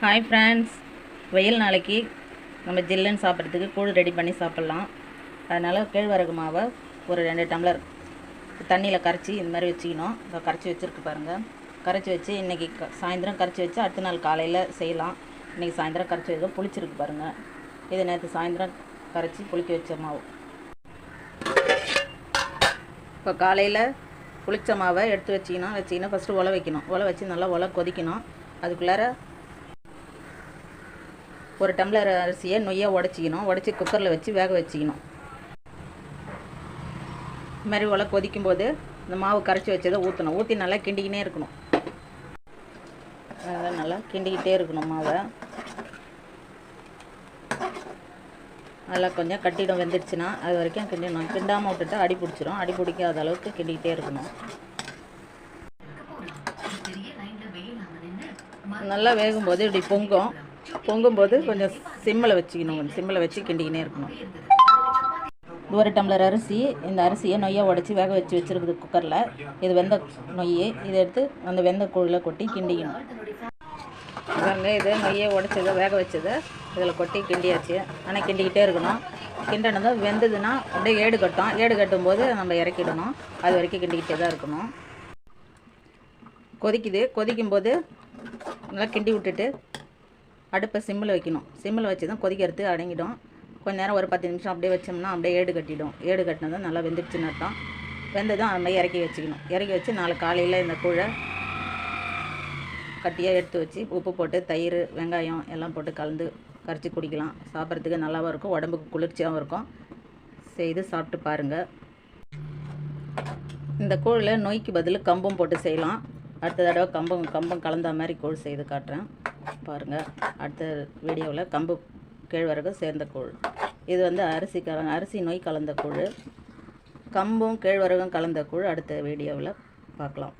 Hi friends வெயில் நாளைக்கு நம்ம ஜில்லுன்னு சாப்பிட்றதுக்கு கூழ் ரெடி பண்ணி சாப்பிட்லாம். அதனால் கேழ்வரகு மாவை ஒரு ரெண்டு டம்ளர் தண்ணியில் கரைச்சி இந்த மாதிரி வச்சுக்கணும். இப்போ கரைச்சி வச்சுருக்கு பாருங்கள் கரைச்சி வச்சு இன்றைக்கி சாயந்தரம் கரைச்சி வச்சு அடுத்த நாள் காலையில் செய்யலாம். இன்றைக்கி சாயந்தரம் கரைச்சி வச்சா புளிச்சிருக்கு பாருங்கள் இது நேற்று சாயந்தரம் கரைச்சி புளிக்க வச்ச மாவு. இப்போ காலையில் புளிச்ச மாவை எடுத்து வச்சிக்கணும். வச்சிங்கன்னா ஃபஸ்ட்டு உலை வைக்கணும். உலை வச்சு நல்லா உலை கொதிக்கணும். அதுக்குள்ளார ஒரு டம்ளர் அரிசியை நொய்யாக உடச்சிக்கணும். உடச்சி குக்கரில் வச்சு வேக வச்சிக்கணும். இது மாதிரி உலை கொதிக்கும் போது இந்த மாவு கரைச்சி வச்சதை ஊற்றணும் ஊற்றி நல்லா கிண்டிக்கினே இருக்கணும். அதெல்லாம் நல்லா கிண்டிக்கிட்டே இருக்கணும் மாவை. நல்லா கொஞ்சம் கட்டிடம் வெந்துடுச்சுன்னா அது வரைக்கும் கிண்டணும் கிண்டாமல் விட்டுட்டு அடி பிடிச்சிரும். அடி பிடிக்காத அளவுக்கு கிண்டிக்கிட்டே இருக்கணும். நல்லா வேகும்போது இப்படி பொங்கும். பொங்கும்போது கொஞ்சம் சிம்மில் வச்சுக்கணும் கொஞ்சம் சிம்மில் வச்சு கிண்டிக்கினே இருக்கணும். ஒரு டம்ளர் அரிசி. இந்த அரிசியை நொய்யை உடச்சி வேக வச்சு வச்சுருக்குது குக்கரில் இது வெந்த நொய் இதை எடுத்து அந்த வெந்த கூழில் கொட்டி கிண்டிக்கணும். பாருங்க இது நொய்யை உடச்சதை வேக வச்சதை இதில் கொட்டி கிண்டியாச்சு. ஆனால் கிண்டிக்கிட்டே இருக்கணும். கிண்டனதும் வெந்ததுன்னா அப்படியே ஏடு கட்டும். ஏடு கட்டும் போது நம்ம இறக்கிடணும். அது வரைக்கும் கிண்டிக்கிட்டே தான் இருக்கணும். கொதிக்குது. கொதிக்கும் போது நல்லா கிண்டி விட்டுட்டு அடுப்பை சிம்மில் வைக்கணும். சிம்மில் வச்சு தான் கொதிக்கிறது அடங்கிடும். கொஞ்ச நேரம் ஒரு பத்து நிமிஷம் அப்படியே வச்சோம்னா அப்படியே ஏடு கட்டிடும். ஏடு கட்டினதும் நல்லா வெந்துடுச்சுன்னு அர்த்தம். வெந்ததும் அது மாதிரி இறக்கி வச்சுக்கணும். இறக்கி வச்சு நாளை காலையில் இந்த கூழை கட்டியாக எடுத்து வச்சு உப்பு போட்டு தயிர் வெங்காயம் எல்லாம் போட்டு கலந்து கரைச்சி குடிக்கலாம். சாப்பிட்றதுக்கு நல்லாவும் இருக்கும். உடம்புக்கு குளிர்ச்சியாகவும் இருக்கும். செய்து சாப்பிட்டு பாருங்கள் இந்த கூழில் நோய்க்கு பதில் கம்பம் போட்டு செய்யலாம். அடுத்த தடவை கம்பம் கம்பம் கலந்த மாதிரி கூழ் செய்து காட்டுறேன். பாருங்கள் அடுத்த வீடியோவில் கம்பு கேழ்வரகு சேர்ந்த கூழ். இது வந்து அரிசி கல அரிசி நோய் கலந்த கூழ். கம்பும் கேழ்வரகும் கலந்த கூழ் அடுத்த வீடியோவில் பார்க்கலாம்.